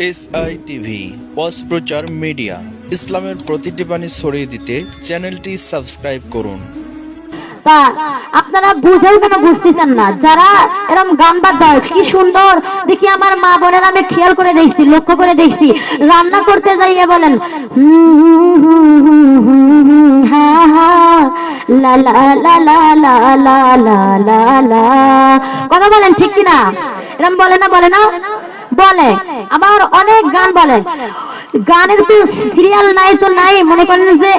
S I TV প্রচার media ইসলামের প্রতিটি বাণী ছড়িয়ে দিতে চ্যানেলটি সাবস্ক্রাইব করুন আপনারা বুঝেও কেন বুঝতেছেন না যারা এরকম গান বাদ কি সুন্দর দেখি আমার মা বোনের আমি খেয়াল করে দেখছি লক্ষ্য করে দেখছি রান্না করতে যাইয়ে বলেন। কথা বলেন ঠিক কিনা এরকম বলে না বলে না বলে আবার অনেক গান বলে। গানের তো সিরিয়াল নাই তো নাই মনে করেন যে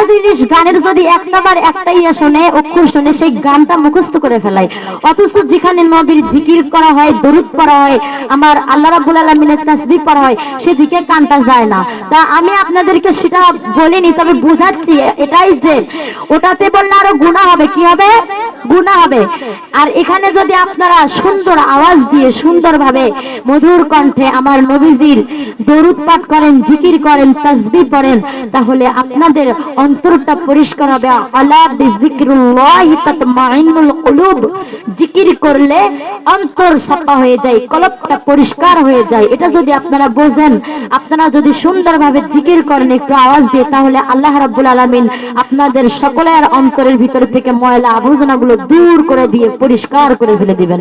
একটা জিনিস গানের যদি একটা বার একটা ইয়ে শোনে, অক্ষর শোনে, সেই গানটা মুখস্থ করে ফেলায় অথচ যেখানে নবীর জিকির করা হয়, দরুদ করা হয়, আমার আল্লাহ রাব্বুল আলামিনের তাসবিহ করা হয়, সেদিকে কানটা যায় না। তা আমি আপনাদেরকে সেটা বলিনি, তবে বুঝাচ্ছি, এটাই যে ওটাতে বললে আরও গুণা হবে। কি হবে? গুণা হবে। আর এখানে যদি আপনারা সুন্দর আওয়াজ দিয়ে, সুন্দরভাবে মধুর কণ্ঠে আমার নবীজির দরুদ পাঠ করেন, জিকির করেন তাসবিহ পড়েন, তাহলে আপনাদের অন্তরটা পরিষ্কার হবে। আলা বিযিকরিল্লাহি তাতমাইন্নুল কুলুব। জিকির করলে অন্তর সাফা হয়ে যায়, কলবটা পরিষ্কার হয়ে যায়। এটা যদি আপনারা বোঝেন, আপনারা যদি সুন্দরভাবে জিকির করেন, একটু আওয়াজ দিয়ে, তাহলে আল্লাহ রাব্বুল আলামিন আপনাদের সকলের অন্তরের ভিতর থেকে ময়লা আবর্জনাগুলো দূর করে দিয়ে, পরিষ্কার করে ফেলে দিবেন।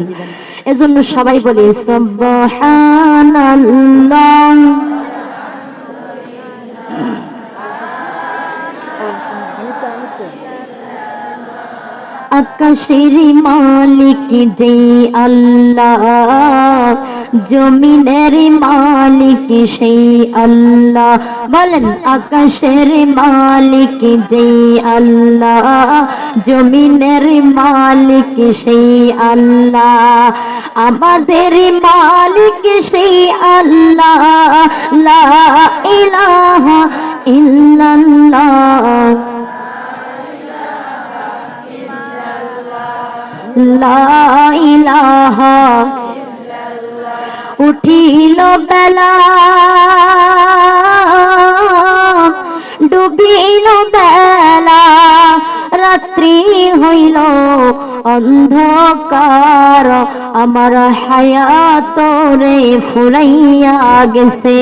এজন্য সবাই বলি, সুবহানাল্লাহ। আকাশের মালিক যে আল্লাহ, জমিনের মালিক সেই আল্লাহ। বলেন, আকাশের মালিক যে আল্লাহ, জমিনের মালিক সেই আল্লাহ। আমাদের মালিক সেই আল্লাহ, লা ইলাহা ইল্লাল্লাহ। লা ইলাহা উঠিল বেলা, ডুবিল বেলা, রাত্রি হইল অন্ধকার। আমার হায়াত রে ফুরাইয়া গেছে,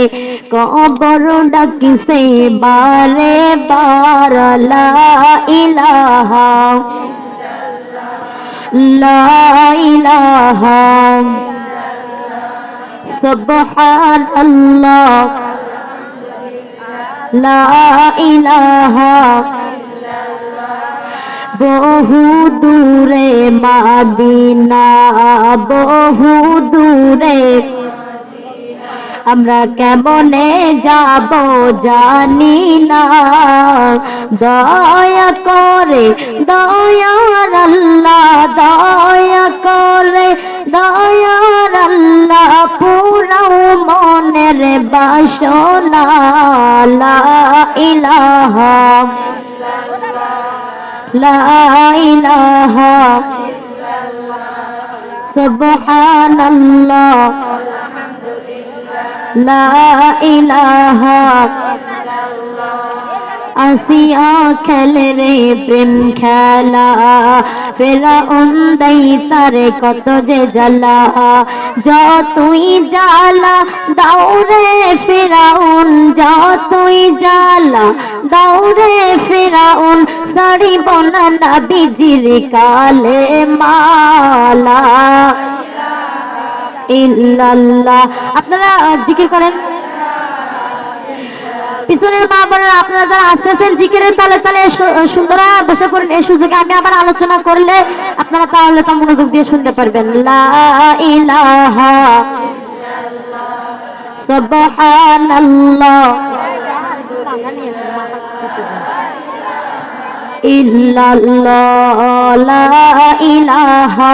কবর ডাকিছে বারে বার। লা ইলাহা لا إله سبحان الله لا إله বহু দূরে মাদিনা বহু দূরে আমরা কেমনে যাব জানি না। দয়া করে দয়ার আল্লাহ, দয়া করে দয়ার আল্লাহ, পুরাও মনের বাসনা। ইলাহা, লা ইলাহা। সুবহানাল্লাহ। আসিয়া খেলে রে প্রেম খেলা। ফেরা অন্দাই তারে কত যে জ্বালা। যতই জ্বালা দাউরে ফেরাউন যতই জ্বালা দাউরে ফেরাউন সাড়ি বনা বিজির কালে মালা। ইল্লাল্লাহ। আপনারা জিকির করেন? পিছনের মা বোনেরা, আপনারা যারা আসতেছেন জিকিরের তালে তালে সুন্দর বসে পড়েন, এই সুযোগে আমি আবার আলোচনা করলে আপনারা তাহলে তা মনোযোগ দিয়ে শুনতে পারবেন। লা ইলাহা সুবহানাল্লাহ। ইল্লাল্লাহ, লা ইলাহা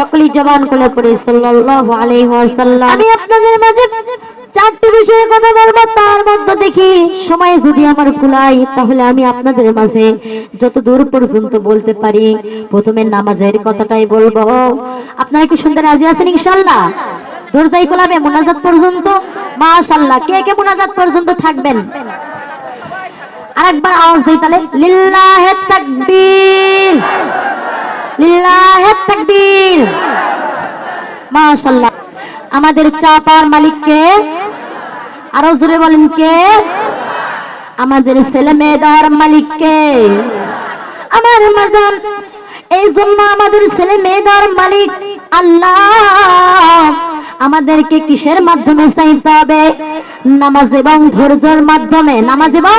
সকলেই জবান করে পড়ে, সাল্লাল্লাহু আলাইহি ওয়াসাল্লাম। আমি আপনাদের মাঝে চারটি বিষয়ে কথা বলব, তার মধ্যে দেখি সময় যদি আমার কুলাই, তাহলে আমি আপনাদের মাঝে যত দূর পর্যন্ত বলতে পারি, প্রথমে নামাজের কথাটাই বলব। আপনারা কি শুনতে রাজি আছেন ইনশাল্লাহ দরজাই কোলাবে মোনাজাত পর্যন্ত? মাশাল্লাহ কে কে মোনাজাত পর্যন্ত থাকবেন? আরেকবার আওয়াজ দিই তাহলে, লিল্লাহে তাকবীর লিল্লাহে তাকবীর মাশাল্লাহ আমাদের চা পাওয়ার মালিককে আরও জোরে বলেন কে? আমাদের ছেলে মেয়েদার মালিককে আমার মাজান এই জন্য আমাদের ছেলে মেয়েদার মালিক আল্লাহ। আমাদেরকে কিসের মাধ্যমে চাইতে হবে? নামাজ এবং ধৈর্যের মাধ্যমে। নামাজ এবং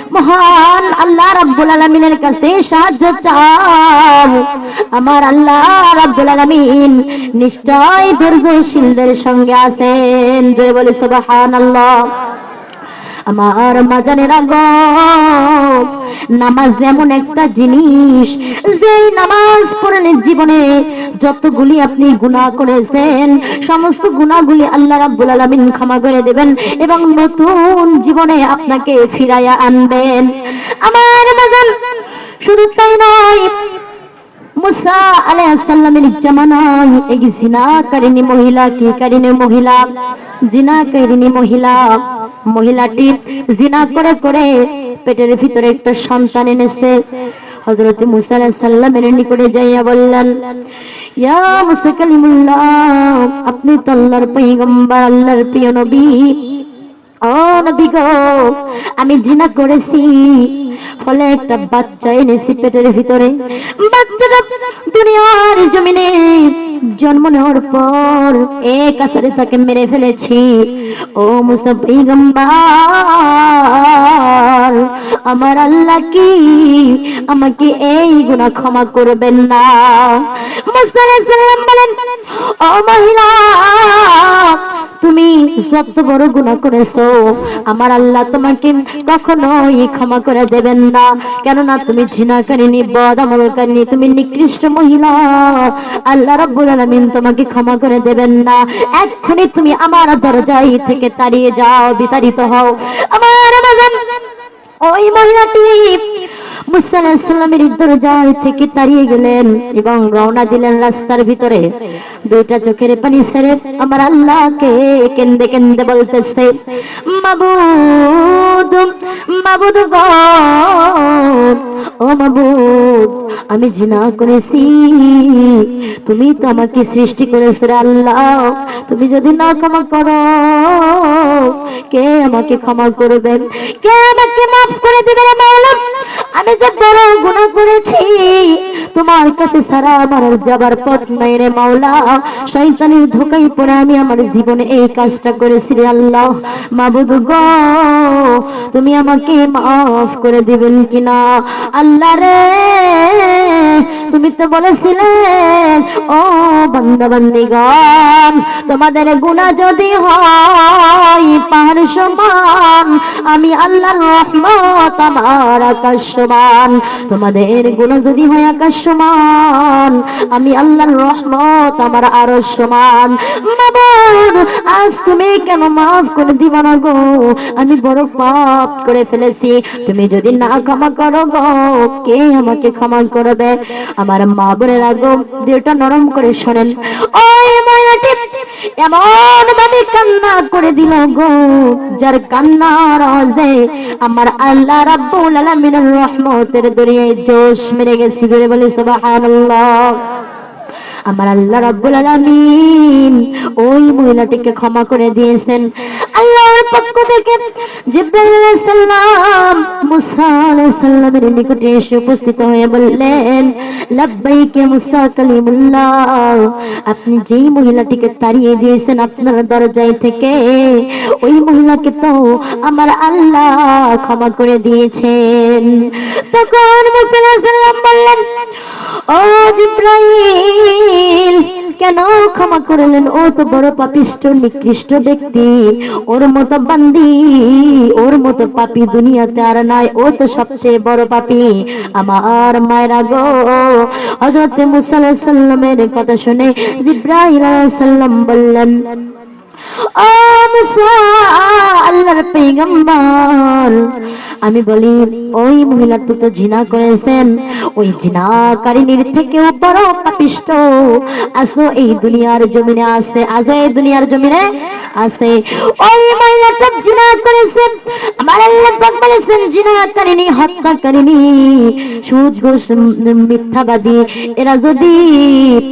মহান আল্লাহ রাব্বুল আলামিনের কাছে সাহায্য চাও। আমার আল্লাহ রাব্বুল আলামিন নিশ্চয় ধৈর্যশীলদের সঙ্গে আছেন। জয় বলে, সুবহানাল্লাহ। আমার মাজানের আগ নামাজ এমন একটা জিনিস যে নামাজ পড়লে জীবনে যতগুলি আপনি গুনাহ করেছেন, সমস্ত গুনাহগুলি আল্লাহ রাব্বুল আলামিন ক্ষমা করে দেবেন এবং নতুন জীবনে আপনাকে ফিরাইয়া আনবেন। আমার মাজান শুধু তাই নয় মুসা এই মহিলা কি কারিনী মহিলা? জিনাকারিনী মহিলা। মহিলাটি জিনা করে করে পেটের ভিতরে একটা সন্তান এনেছে। হযরত মুসা আলাইহিস সালামের নিকটে যাইয়া বললেন, ইয়া মুসা কালিমুল্লাহ, আপনি তো আল্লাহর আল্লাহর প্রিয় নবী। আমি জিনা করেছি। ফলে একটা বাচ্চা এনেছি পেটের ভিতরে। বাচ্চাটা দুনিয়ার জমিনে জন্ম নেওয়ার পর এক আসারে তাকে মেরে ফেলেছি। ও মুসা পৈগম্বর আমার আল্লাহ কি আমাকে এই গুনাহ ক্ষমা করবেন না? মুসা বলেন, ও মহিলা যত বড় গুনাহ করেছ। আমার আল্লাহ তোমাকে কখনোই ক্ষমা করে দেবেন না। কেননা তুমি জিনা করিনি বদ আমল করিনি তুমি নিকৃষ্ট মহিলা। আল্লাহ রাব্বুল আলামিন তোমাকে ক্ষমা করে দেবেন না। এক্ষুনি তুমি আমার দরজায় থেকে তাড়িয়ে যাও, বিতাড়িত হও। আমার ওই মহিলাটি মুসা দরজার থেকে তাড়িয়ে গেলেন এবং রওনা দিলেন রাস্তার ভিতরে। দুইটা চোখের পানি সেরে আমার আল্লাহকে কেন্দে কেন্দে বলতেছে, মাবুদ মাবুদ গো ও মাবুদ আমি জিনা করেছি। তুমি তো আমাকে সৃষ্টি করেছ আল্লাহ। তুমি যদি না ক্ষমা করো, কে আমাকে ক্ষমা করবেন? কে আমাকে মাফ করে দিবে রে মাওলা আমি যে বড় গুনাহ করেছি, তোমার কাছে সারা আমার যাবার পথ নাই রে মাওলা। শয়তানের ধোকায় পড়ে আমি আমার জীবনে এই কাজটা করেছি রে আল্লাহ। মাবুদ গো, তুমি আমাকে মাফ করে দিবেন কিনা? আল্লাহ রে। তুমি তো বলেছিলেন, ও বান্দা বান্দিগণ তোমাদের গুনাহ যদি হয় পাহাড় সমান, আমি আল্লাহর রহমত, আমার আকাশ সমান। তোমাদের গুনাহ যদি হয় আকাশ সমান, আমি আল্লাহর রহমত, আমার আরও সমান। আজ তুমি কেন মাফ করে দিবা না গো? আমি বড় পাপ করে ফেলেছি। তুমি যদি না ক্ষমা করো গো, কে আমাকে ক্ষমা করবে? আমার মা বোনের আগো দিলটা নরম করে শোনেন। ওই মহিলাটি এমন ভাবে কান্না করে দিল গো, যার কান্নার আওয়াজে আমার আল্লাহ রাব্বুল আলামিনের রহমতের দরিয়ায় জোশ মেরে গেছি। বলে বলি, সুবহানাল্লাহ। আমার আল্লাহ রাব্বুল আলামিন ওই মহিলাটিকে ক্ষমা করে দিয়েছেন। আল্লাহর আপনি যেই মহিলাটিকে তাড়িয়ে দিয়েছেন আপনার দরজায় থেকে, ওই মহিলাকে তো আমার আল্লাহ ক্ষমা করে দিয়েছেন। তখন মুসা বললেন, ও জিব্রাইল কেন ক্ষমা করলেন? ও তো বড় পাপিষ্ট নিকৃষ্ট ব্যক্তি। ওর মতো বান্দি, ওর মতো পাপি দুনিয়াতে আর নাই। ও তো সবচেয়ে বড় পাপি। আমার মায়েরা গো হজরত মুসা আলাইহিস সাল্লামের কথা শুনে আলাইহিস সাল্লাম বললেন, ও মুসা, আল্লাহর পেগম্বর আমি বলি, ওই মহিলা তো জিনা করেছেন। ওই জিনাকারিনীর থেকেও বড় পাপিষ্ট। আসো এই দুনিয়ার জমিনে আসে আসো এই দুনিয়ার জমিনে। আসে ওই মহিলাটা জিনা করেছেন। আমার আল্লাহ পাক বলেছেন জিনাকারিনী হত্যাকারিনী সুদ, ঘুষ, মিথ্যাবাদী, এরা যদি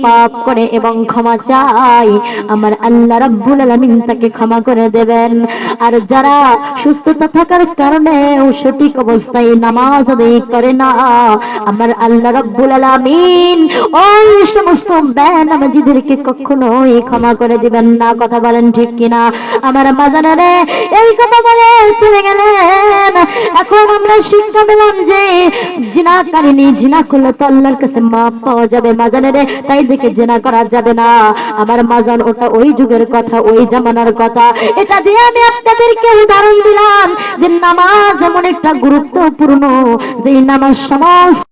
পাপ করে এবং ক্ষমা চায়, আমার আল্লাহ রাব্বুল আলামিন তাকে ক্ষমা করে দেবেন। আর যারা সুস্থতা থাকার কারণে সঠিক অবস্থায় নামাজ আদায় করে না, আমার আল্লাহ রাব্বুল আলামিন ওই সমস্ত বেনামাজিদেরকে কখনোই ক্ষমা করে দিবেন না। কথা বলেন ঠিক কিনা আমার মাজানারে এই কথা বলে চলে গেলেন। এখন আমরা শিক্ষা পেলাম যে জিনা কারিনি জিনা করলে তো আল্লাহর কাছে মাপ পাওয়া যাবে। মাজানেরে তাই দেখে জিনা করা যাবে না। আমার মাজান ওটা ওই যুগের কথা, ওই জামানার কথা। এটা দিয়ে আমি আপনাদেরকে উদাহরণ দিলাম যে নামাজ এমন একটা গুরুত্বপূর্ণ যে নামাজ সমস্ত